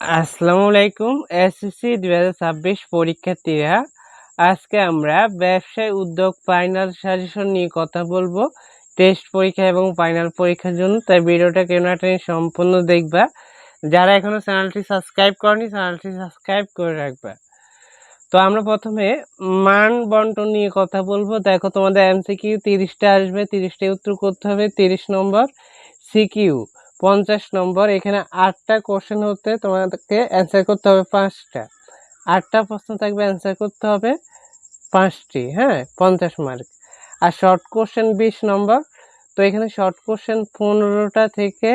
আসসালামু আলাইকুম, এসএসসি দুই হাজার ছাব্বিশ পরীক্ষার্থীরা। আজকে আমরা ব্যবসায় উদ্যোগ ফাইনাল সাজেশন নিয়ে কথা বলব। টেস্ট পরীক্ষা এবং ফাইনাল পরীক্ষার জন্য। তাই ভিডিওটা কেন সম্পূর্ণ দেখবা? যারা এখনও চ্যানেলটি সাবস্ক্রাইব করেনি চ্যানেলটি সাবস্ক্রাইব করে রাখবা। তো আমরা প্রথমে মান বন্টন নিয়ে কথা বলব। দেখো তোমাদের এমসিকিউ তিরিশটা আসবে তিরিশটা উত্তর করতে হবে, তিরিশ নম্বর সিকিউ পঞ্চাশ নম্বর, এখানে আটটা কোশ্চেন হতে তোমাদেরকে অ্যান্সার করতে হবে পাঁচটা। আটটা প্রশ্ন থাকবে অ্যান্সার করতে হবে পাঁচটি হ্যাঁ? পঞ্চাশ মার্ক আর শর্ট কোশ্চেন বিশ নম্বর, তো এখানে শর্ট কোশ্চেন পনেরোটা থেকে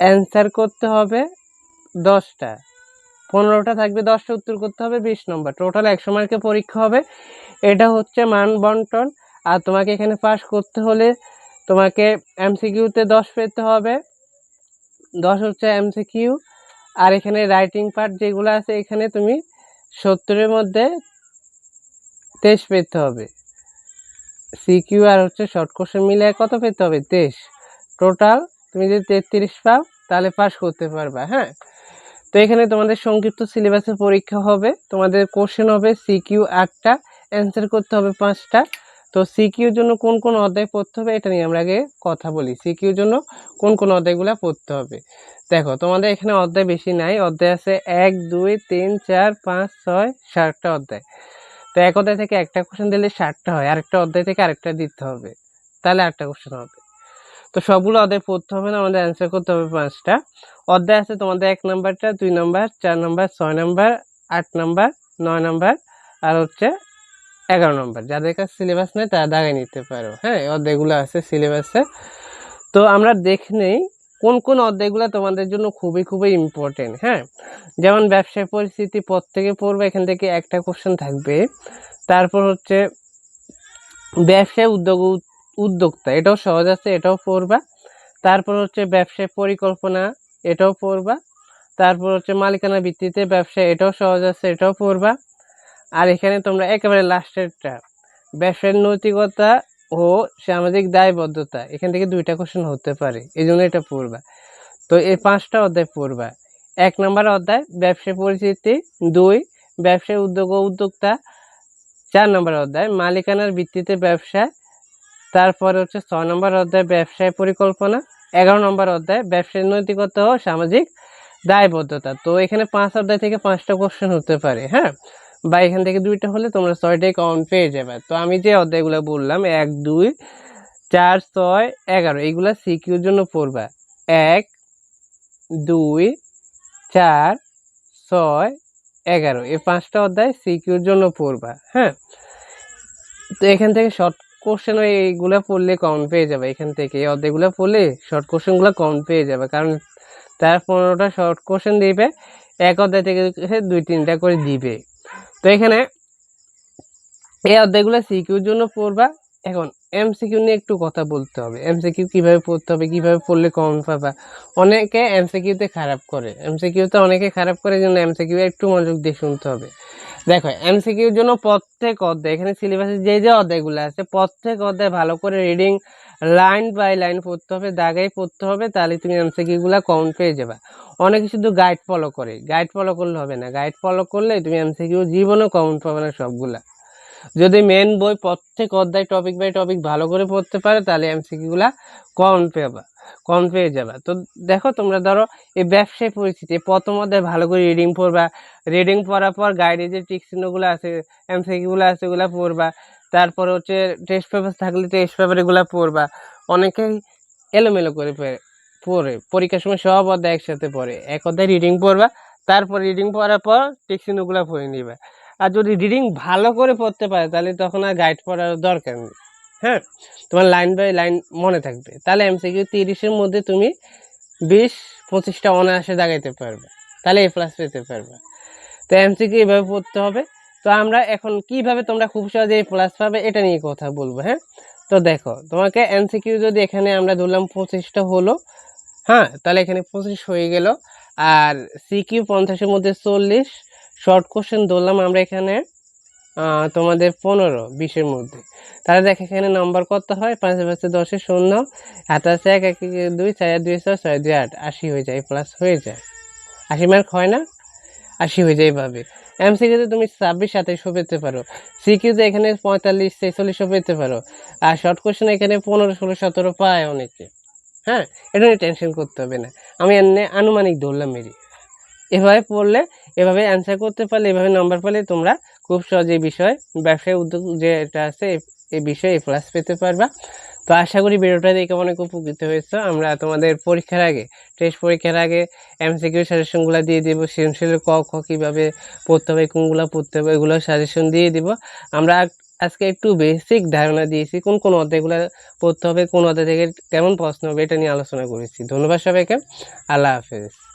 অ্যান্সার করতে হবে দশটা। পনেরোটা থাকবে, দশটা উত্তর করতে হবে বিশ নম্বর। টোটাল একশো মার্কের পরীক্ষা হবে। এটা হচ্ছে মান বন্টন। আর তোমাকে এখানে পাস করতে হলে তোমাকে এমসিকিউতে দশ পেতে হবে। দশ হচ্ছে এমসিকিউ আর এখানে রাইটিং পার্ট যেগুলো আছে, এখানে তুমি সত্তরের মধ্যে তেইশ পেতে হবে। সিকিউ আর হচ্ছে শর্ট কোশ্চেন মিলে কত পেতে হবে? তেইশ। টোটাল তুমি যদি তেত্রিশ পাও, তাহলে পাস করতে পারবা হ্যাঁ? তো এখানে তোমাদের সংক্ষিপ্ত সিলেবাসের পরীক্ষা হবে। তোমাদের কোশ্চেন হবে সিকিউ আটটা অ্যান্সার করতে হবে পাঁচটা। তো সিকিউর জন্য কোন কোন অধ্যায় পড়তে হবে এটা নিয়ে আমরা আগে কথা বলি। সিকিউর জন্য কোন কোন অধ্যায়গুলো পড়তে হবে। দেখো, তোমাদের এখানে অধ্যায় বেশি নাই। অধ্যায় আছে এক, দুই, তিন, চার, পাঁচ, ছয় ষাটটা অধ্যায়। তো এক অধ্যায় থেকে একটা কোশ্চেন দিলে ষাটটা হয়। আরেকটা অধ্যায় থেকে আরেকটা দিতে হবে। তাহলে আটটা কোশ্চেন হবে। তো সবগুলো অধ্যায় পড়তে হবে না, আমাদের অ্যান্সার করতে হবে পাঁচটা। অধ্যায় আছে তোমাদের এক নাম্বারটা, দুই নাম্বার, চার নাম্বার, ছয় নাম্বার, আট নাম্বার, নয় নাম্বার, আর হচ্ছে এগারো নম্বর। যাদের কাছে সিলেবাস নেই, তারা দাগাই নিতে পারো। হ্যাঁ অধ্যায়গুলো আছে সিলেবাসে তো আমরা দেখে নেই কোন কোন অধ্যায়গুলো তোমাদের জন্য খুবই খুবই ইম্পর্টেন্ট হ্যাঁ যেমন ব্যবসায় পরিস্থিতি থেকে পড়বে, এখান থেকে একটা কোশ্চেন থাকবে। তারপর হচ্ছে ব্যবসায় উদ্যোগ, উদ্যোক্তা, এটাও সহজ আছে, এটাও পড়বা। তারপর হচ্ছে ব্যবসায় পরিকল্পনা, এটাও পড়বা। তারপর হচ্ছে মালিকানা ভিত্তিতে ব্যবসা এটাও সহজ আছে, এটাও পড়বা। আর এখানে তোমরা একেবারে লাস্টেরটা ব্যবসার নৈতিকতা ও সামাজিক দায়বদ্ধতা, এখান থেকে দুইটা কোশ্চেন হতে পারে। এই জন্য এটা পড়বা। তো এই পাঁচটা অধ্যায় পড়বা। এক নম্বর অধ্যায়, ব্যবসা পরিচিতি। দুই, ব্যবসায় উদ্যোগ ও উদ্যোক্তা। চার নম্বর অধ্যায়, মালিকানার ভিত্তিতে ব্যবসা। তারপরে হচ্ছে ছয় নম্বর অধ্যায়, ব্যবসায় পরিকল্পনা। এগারো নম্বর অধ্যায়, ব্যবসায় নৈতিকতা ও সামাজিক দায়বদ্ধতা। তো এখানে পাঁচ অধ্যায় থেকে পাঁচটা কোশ্চেন হতে পারে হ্যাঁ? বা এখান থেকে দুইটা হলে তোমরা ছয়টাই কাউন্ট পেয়ে যাবে। তো আমি যে অধ্যায়গুলো বললাম, এক, দুই, চার, ছয়, এগারো এইগুলা সিকিউর জন্য পড়বা। এক, দুই, চার, ছয়, এগারো, এই পাঁচটা অধ্যায় সিকিউর জন্য পড়বা হ্যাঁ? তো এখান থেকে শর্ট কোশ্চেন এইগুলো পড়লে কাউন্ট পেয়ে যাবে, এখান থেকে। এই অধ্যায়গুলো পড়লে শর্ট কোশ্চেনগুলো কাউন্ট পেয়ে যাবে, কারণ তার পনেরোটা শর্ট কোশ্চেন দিবে, এক অধ্যায় থেকে দুই তিনটা করে দিবে। তো এখানে এই অধ্যায়গুলো সিকিউর জন্য পড়বা। এখন এমসিকিউ নিয়ে একটু কথা বলতে হবে। এমসিকিউ কীভাবে পড়তে হবে, কীভাবে পড়লে কম পাবা? অনেকে এমসিকিউতে খারাপ করে। এমসিকিউতে অনেকে খারাপ করে জন্য এমসিকিউ একটু মনোযোগ দিয়ে শুনতে হবে। দেখো এমসিকিউর জন্য প্রত্যেক অধ্যায়, এখানে সিলেবাসে যে যে অধ্যায়গুলো আছে, প্রত্যেক অধ্যায় ভালো করে রিডিং লাইন বাই লাইন পড়তে হবে, দাগাই পড়তে হবে, তাহলে তুমি এমসিকিউগুলো কম পেয়ে যাবে। অনেকে শুধু গাইড ফলো করে গাইড ফলো করলে হবে না গাইড ফলো করলে তুমি এমসিকিউ জীবনও কমন পাবে না সবগুলা। যদি মেন বই প্রত্যেক অধ্যায় টপিক বাই টপিক ভালো করে পড়তে পারে, তাহলে এমসিকিউগুলা কম পেবা কম পেয়ে যাবে। তো দেখো তোমরা ধরো এই ব্যবসায় পরিস্থিতি, প্রথম ভালো করে রিডিং পড়বা। রিডিং পড়ার পর গাইডে যে টিক আছে এমসিকিউগুলো আছে, ওগুলো পড়বা। তারপর হচ্ছে টেস্ট পেপার থাকলে টেস্ট পেপার এগুলো পড়বা। অনেকেই এলোমেলো করে পড়ে পরীক্ষার সময় সব অধ্যায় একসাথে পড়ে। এক অধ্যায় রিডিং পড়বা, তারপর রিডিং পড়ার পর টিক পড়ে নিবা। আর যদি রিডিং ভালো করে পড়তে পারে, তাহলে তখন আর গাইড পড়ার দরকার নেই। হ্যাঁ? তোমার লাইন বাই লাইন মনে থাকবে। তাহলে এমসিকিউ তিরিশের মধ্যে তুমি বিশ, পঁচিশটা অনায়াসে দাগাইতে পারবে। তাহলে এ প্লাস পেতে পারবে। তো এমসিকিউ এভাবে পড়তে হবে। তো আমরা এখন কীভাবে তোমরা খুব সহজে এ প্লাস পাবে এটা নিয়ে কথা বলব হ্যাঁ? তো দেখো, তোমাকে এমসিকিউ যদি এখানে আমরা ধরলাম পঁচিশটা হলো হ্যাঁ? তাহলে এখানে পঁচিশ হয়ে গেল। আর সিকিউ পঞ্চাশের মধ্যে চল্লিশ। শর্ট কোশ্চেন ধরলাম আমরা এখানে। তোমাদের পনেরো, বিশের মধ্যে। তাহলে দেখ এখানে নম্বর কত হয়? পাঁচ, পাঁচে দশে শূন্য আছে এক এক দুই, চার দুই, ছয় ছয়, দুই, আট, আশি হয়ে যায় প্লাস হয়ে যায়। আশি মার্ক হয় না? আশি হয়ে যায় এইভাবে এমসিকিউতে তুমি ছাব্বিশ সাতাইশও পেতে পারো। সিকিউতে এখানে পঁয়তাল্লিশ ছেচল্লিশও পেতে পারো। আর শর্ট কোশ্চেন এখানে পনেরো, ষোলো, সতেরো পায় অনেকে। হ্যাঁ? এটা নিয়ে টেনশন করতে হবে না। আমি এনে আনুমানিক ধরলাম এরই। এভাবে পড়লে, এভাবে অ্যান্সার করতে পারলে, এভাবে নাম্বার পেলে তোমরা খুব সহজে বিষয় ব্যবসায় উদ্যোগ যে এটা আছে, এই- বিষয়ে এ প্লাস পেতে পারবা। তো আশা করি ভিডিওটা দেখে অনেক উপকৃত হয়েছে। আমরা তোমাদের পরীক্ষার আগে টেস্ট পরীক্ষার আগে এমসিকিউ সাজেশনগুলো দিয়ে দিব সৃজনশীলের ক, খ কীভাবে পড়তে হবে, কোনগুলো পড়তে হবে, এগুলো সাজেশন দিয়ে দিব। আমরা আজকে একটু বেসিক ধারণা দিয়েছি, কোন কোন অধ্যায়গুলো পড়তে হবে, কোন অধ্যায় থেকে কেমন প্রশ্ন হবে এটা নিয়ে আলোচনা করেছি। ধন্যবাদ সবাইকে। আল্লাহ হাফেজ।